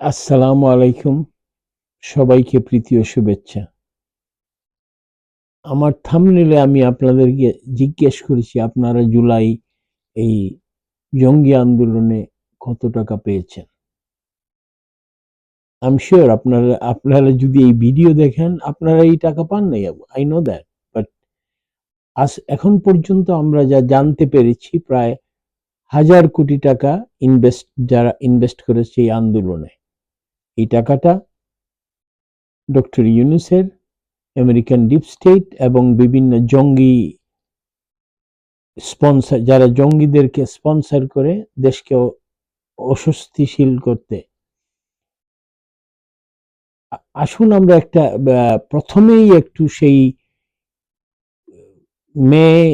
আসসালামু আলাইকুম। সবাইকে প্রীতি ও শুভেচ্ছা। আমার থামনেলে আমি আপনাদেরকে জিজ্ঞেস করেছি, আপনারা জুলাই এই জঙ্গি আন্দোলনে কত টাকা পেয়েছেন? আই শিওর আপনারা আপনারা যদি এই ভিডিও দেখেন, আপনারা এই টাকা পান নাই আই নো দ্যাট বাট আজ, এখন পর্যন্ত আমরা যা জানতে পেরেছি, প্রায় হাজার কোটি টাকা ইনভেস্ট যারা ইনভেস্ট করেছে এই আন্দোলনে। এই টাকাটা ডক্টর ইউনুসের, আমেরিকান ডিপ স্টেট এবং বিভিন্ন জঙ্গি স্পন্সর, যারা জঙ্গিদেরকে স্পন্সর করে দেশকে অস্বস্তিশীল করতে। আসুন আমরা একটা প্রথমেই একটু সেই মেয়ে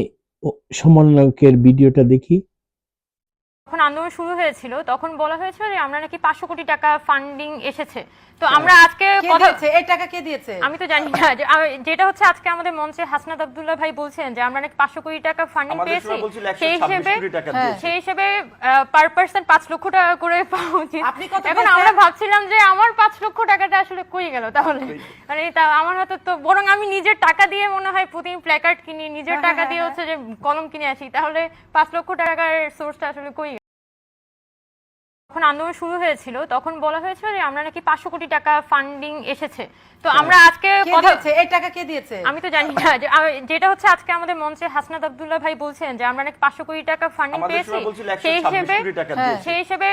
সমন্বয়কের ভিডিওটা দেখি। যখন আন্দোলন শুরু হয়েছিল তখন বলা হয়েছিল যে আমরা নাকি পাঁচশো কোটি টাকা ফান্ডিং এসেছে। তো আমরা আজকে কথা এই টাকা কে দিয়েছে? আমি তো জানি না। যে যেটা হচ্ছে আজকে আমাদের মঞ্চে হাসনাত আব্দুল্লাহ ভাই বলছেন যে আমরা নাকি পাঁচশো কোটি টাকা ফান্ডিং পেয়েছি সেই হিসেবে টাকা হ্যাঁ। সেই হিসেবে পার পার্সন পাঁচ লক্ষ টাকা করে পাওয়া উচিত। এখন আমরা ভাবছিলাম যে আমার পাঁচ লক্ষ টাকাটা আসলে কই গেল তাহলে? মানে তা আমার হাতে তো বরং আমি নিজের টাকা দিয়ে মনে হয় প্রতিদিন প্ল্যাকার্ড কিনি নিজের হ্যাঁ, টাকা হ্যাঁ, দিয়ে হ্যাঁ। হচ্ছে যে কলম কিনে আসি তাহলে পাঁচ লক্ষ টাকার সোর্সটা আসলে কই গেল? যখন আন্দোলন শুরু হয়েছিল তখন বলা হয়েছিল যে আমরা নাকি পাঁচশো কোটি টাকা ফান্ডিং এসেছে। তো আমরা আজকে কথা এই টাকা কে দিয়েছে? আমি তো জানি না। যেটা হচ্ছে আজকে আমাদের মঞ্চে হাসনাত আব্দুল্লাহ ভাই বলছেন যে আমরা নাকি পাঁচশো কোটি টাকা ফান্ডিং পেয়েছি সেই হিসেবে টাকা হ্যাঁ। সেই হিসেবে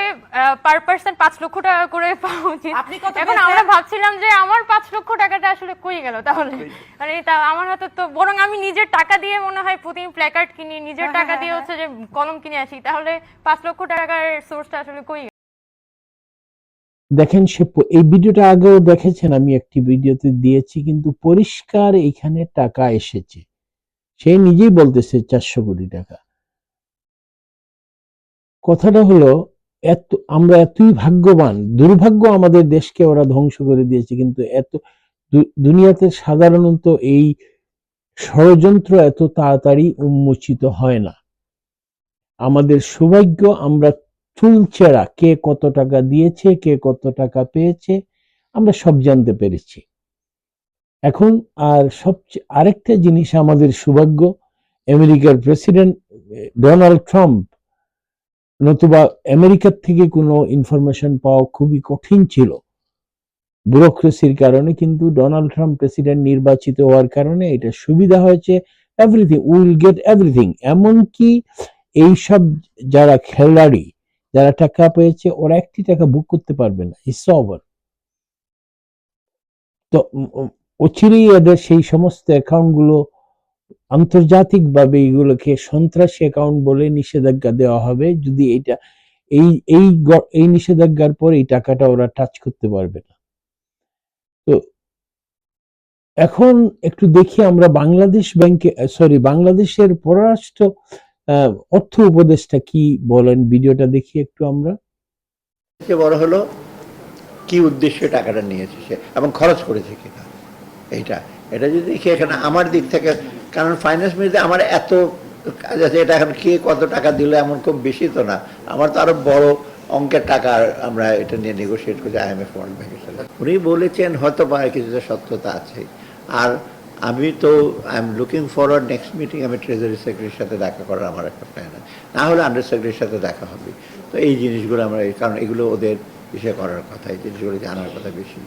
পার পার্সন পাঁচ লক্ষ টাকা করে পাওয়া উচিত। এখন আমরা ভাবছিলাম যে আমার পাঁচ লক্ষ টাকাটা আসলে কই গেল তাহলে? মানে তা আমার হাতে তো বরং আমি নিজের টাকা দিয়ে মনে হয় প্রতিদিন প্ল্যাকার্ড কিনি নিজের হ্যাঁ, টাকা হ্যাঁ, দিয়ে হ্যাঁ। হচ্ছে যে কলম কিনে আসি। তাহলে পাঁচ লক্ষ টাকার সোর্সটা আসলে কই? দেখেন সে এই ভিডিওটা আগেও দেখেছেন, আমি একটি ভিডিওতে দিয়েছি, কিন্তু পরিষ্কার এখানে টাকা এসেছে। সে নিজেই বলতেছে চারশো কোটি টাকা। কথাটা হলো, এত, আমরা এতই ভাগ্যবান, দুর্ভাগ্য আমাদের দেশকে ওরা ধ্বংস করে দিয়েছে, কিন্তু এত দুনিয়াতে সাধারণত এই ষড়যন্ত্র এত তাড়াতাড়ি উন্মোচিত হয় না। আমাদের সৌভাগ্য আমরা চুলচেরা কে কত টাকা দিয়েছে, কে কত টাকা পেয়েছে, আমরা সব জানতে পেরেছি। এখন আর সবচেয়ে আরেকটা জিনিস আমাদের সৌভাগ্য, আমেরিকার প্রেসিডেন্ট ডোনাল্ড ট্রাম্প, নতুবা আমেরিকার থেকে কোনো ইনফরমেশন পাওয়া খুবই কঠিন ছিল। ব্যুরোক্রেসির কারণে কিন্তু ডোনাল্ড ট্রাম্প প্রেসিডেন্ট নির্বাচিত হওয়ার কারণে এটা সুবিধা হয়েছে। Everything, will get everything. এমনকি এইসব যারা খেলাড়ি যারা টাকা পেয়েছে, ওরা একটি টাকা বুক করতে পারবে না। ইটস ওভার তো অচিরেই এদের সেই সমস্ত অ্যাকাউন্টগুলো আন্তর্জাতিকভাবে এগুলোকে সন্ত্রাসী অ্যাকাউন্ট বলে নিষেধাজ্ঞা দেওয়া হবে। যদি এটা, এই এই এই নিষেধাজ্ঞার পর এই টাকাটা ওরা টাচ করতে পারবে না। তো, এখন একটু দেখি আমরা বাংলাদেশ ব্যাংকে সরি বাংলাদেশের পররাষ্ট্র অর্থ উপদেষ্টা কি বলেন? ভিডিওটা দেখি একটু আমরা। বড় হলো, কি উদ্দেশ্যে টাকাটা নিয়েছে সে এবং খরচ করেছে কিনা এইটা, এটা যদি দেখি এখানে আমার দিক থেকে, কারণ ফাইন্যান্স মিনিতে আমার এত কাজ আছে, এটা এখন কে কত টাকা দিল এমন খুব বেশি তো না। আমার তো আরও বড় অঙ্কের টাকা আমরা এটা নিয়ে নেগোসিয়েট করছি আইএমএফ ওয়ার্ল্ড ব্যাংকের সাথে। উনি বলেছেন হয়তো বা কিছুটা সত্যতা আছে। আর আমি তো I am looking forward next meeting আমি ট্রেজারি সেক্রেটারির সাথে দেখা করার আমার একটা প্ল্যান আছে। না হলে আন্ডার সেক্রেটারির সাথে দেখা হবে। তো এই জিনিসগুলো আমরা কারণ এগুলো ওদের বিষয়ে করার কথা, এই জিনিসগুলো জানার কথা বেশি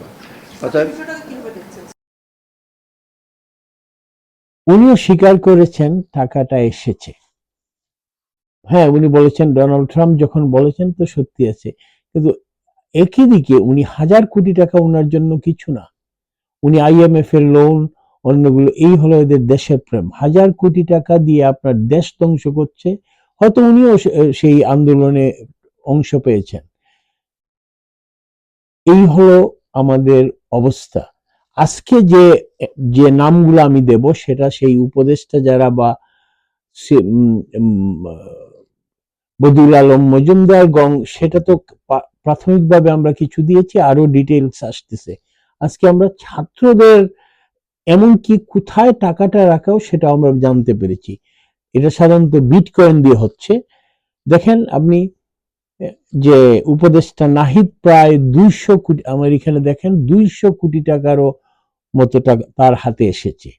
অর্থাৎ উনিও স্বীকার করেছেন, টাকাটা এসেছে। হ্যাঁ উনি বলেছেন ডোনাল্ড ট্রাম্প যখন বলেছেন তো সত্যি আছে। কিন্তু একই দিকে উনি হাজার কোটি টাকা ওনার জন্য কিছু না। উনি আইএমএফ এর লোন অন্যগুলো এই হলো এদের দেশের প্রেম। হাজার কোটি টাকা দিয়ে আপনার দেশ ধ্বংস করছে হয়তো উনিও সেই আন্দোলনে অংশ পেয়েছেন। এই হলো আমাদের অবস্থা। আজকে যে যে নামগুলো আমি দেব সেটা সেই উপদেষ্টা যারা বা উম, আলম মজুমদার গং সেটা তো প্রাথমিকভাবে আমরা কিছু দিয়েছি আরও ডিটেলস আসতেছে। আজকে আমরা ছাত্রদের এমনকি কোথায় টাকাটা রাখাও সেটা আমরা জানতে পেরেছি। এটা সাধারণত বিটকয়েন দিয়ে হচ্ছে। দেখেন আপনি যে উপদেষ্টা নাহিদ প্রায় দুইশো কোটি, আমার এখানে দেখেন দুইশো কোটি টাকারও মতো টাকা তার হাতে এসেছে।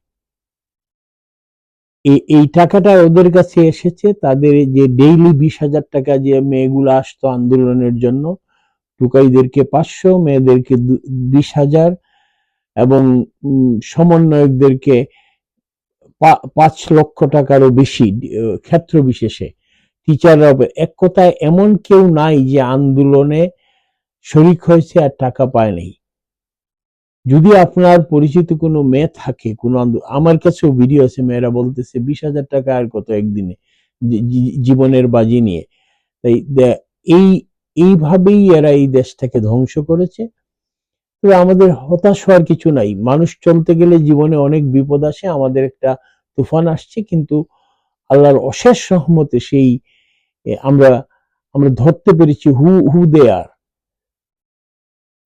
এই- টাকাটা ওদের কাছে এসেছে, তাদের যে ডেইলি বিশ হাজার টাকা যে মেয়েগুলো আসতো আন্দোলনের জন্য, টুকাইদেরকে পাঁচশো, মেয়েদেরকে বিশ হাজার এবং সমন্বয়কদেরকে পাঁচ লক্ষ টাকারও বেশি ক্ষেত্র বিশেষে। টিচাররা এক কথায় এমন কেউ নাই যে আন্দোলনে শরিক হয়েছে আর টাকা পায় নাই। যদি আপনার পরিচিত কোনো মেয়ে থাকে, কোনো আমার কাছেও ভিডিও আছে, মেয়েরা বলতেছে, বিশ হাজার টাকা আর কত একদিনে জীবনের বাজি নিয়ে। তাই এই, এইভাবেই এরা এই দেশটাকে ধ্বংস করেছে। তবে আমাদের হতাশ হওয়ার কিছু নাই। মানুষ চলতে গেলে জীবনে অনেক বিপদ আসে, আমাদের একটা তুফান আসছে, কিন্তু আল্লাহর অশেষ সহমতে সেই আমরা আমরা ধরতে পেরেছি হু হু দে আর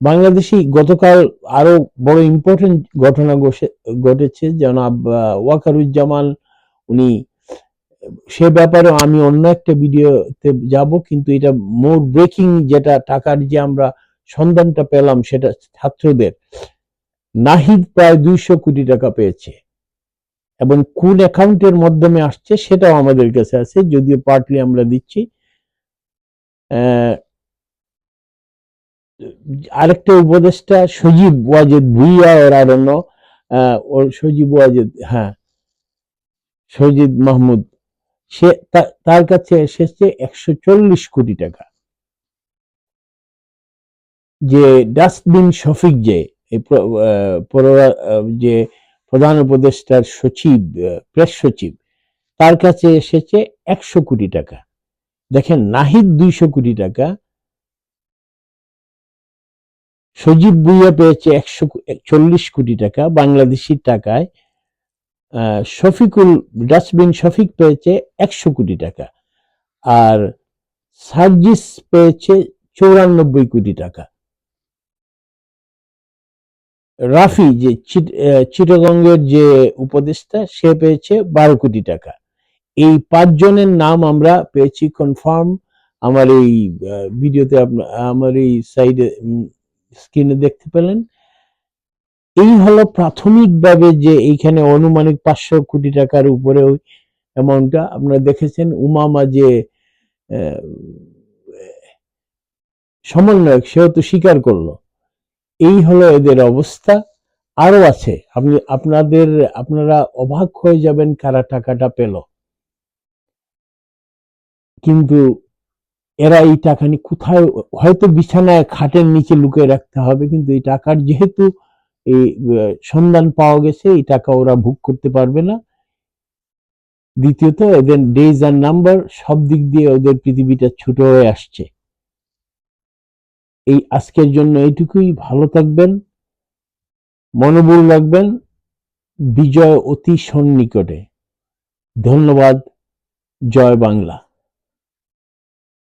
বাংলাদেশি গতকাল আরও বড় ইম্পর্টেন্ট ঘটনা ঘটে- ঘটেছে, জনাব ওয়াকারুজ্জামান, উনি, সে ব্যাপারে আমি অন্য একটা ভিডিওতে যাব, কিন্তু এটা মোর ব্রেকিং যেটা টাকার যে আমরা সন্ধানটা পেলাম সেটা ছাত্রদের। নাহিদ প্রায় দুইশো কোটি টাকা পেয়েছে এবং কোন অ্যাকাউন্টের মাধ্যমে আসছে সেটাও আমাদের কাছে আছে, যদিও পার্টলি আমরা দিচ্ছি। আরেকটা উপদেষ্টা সজীব ওয়াজেদ ভুইয়া ওর আরণ্য ওর সজীব ওয়াজেদ হ্যাঁ সজিদ মাহমুদ, সে তার কাছে এসেছে একশো চল্লিশ কোটি টাকা। যে ডাস্টবিন শফিক যে যে প্রধান উপদেষ্টার সচিব প্রেস সচিব, তার কাছে এসেছে একশো কোটি টাকা। দেখেন, নাহিদ দুইশো কোটি টাকা, সজীব ভুইয়া পেয়েছে একশো চল্লিশ কোটি টাকা বাংলাদেশি টাকায় শফিকুল, ডাস্টবিন শফিক পেয়েছে একশো কোটি টাকা, আর সার্জিস পেয়েছে চৌরানব্বই কোটি টাকা। রাফি যে চিটাগঙ্গের যে উপদেষ্টা, সে পেয়েছে বারো কোটি টাকা। এই পাঁচজনের নাম আমরা পেয়েছি কনফার্ম আমার এই ভিডিওতে আমার এই সাইডে স্ক্রিনে দেখতে পেলেন। এই হলো প্রাথমিকভাবে যে এইখানে অনুমানিক পাঁচশো কোটি টাকার উপরে ওই অ্যামাউন্টটা আপনারা দেখেছেন উমামা যে সমন্বয়ক, সেও তো স্বীকার করল। এই হলো এদের অবস্থা। আরও আছে। আপনি, আপনাদের, আপনারা অবাক হয়ে যাবেন কারা টাকাটা পেল। কিন্তু এরা এই টাকা নিয়ে কোথায়, হয়তো বিছানায় খাটের নিচে লুকিয়ে রাখতে হবে, কিন্তু এই টাকার যেহেতু এই সন্ধান পাওয়া গেছে, এই টাকা ওরা ভোগ করতে পারবে না। দ্বিতীয়ত, এদের ডেজ আর নাম্বার সব দিক দিয়ে ওদের পৃথিবীটা ছোট হয়ে আসছে। এই আজকের জন্য এইটুকুই। ভালো থাকবেন মনোবল রাখবেন বিজয় অতি সন্নিকটে। ধন্যবাদ জয় বাংলা।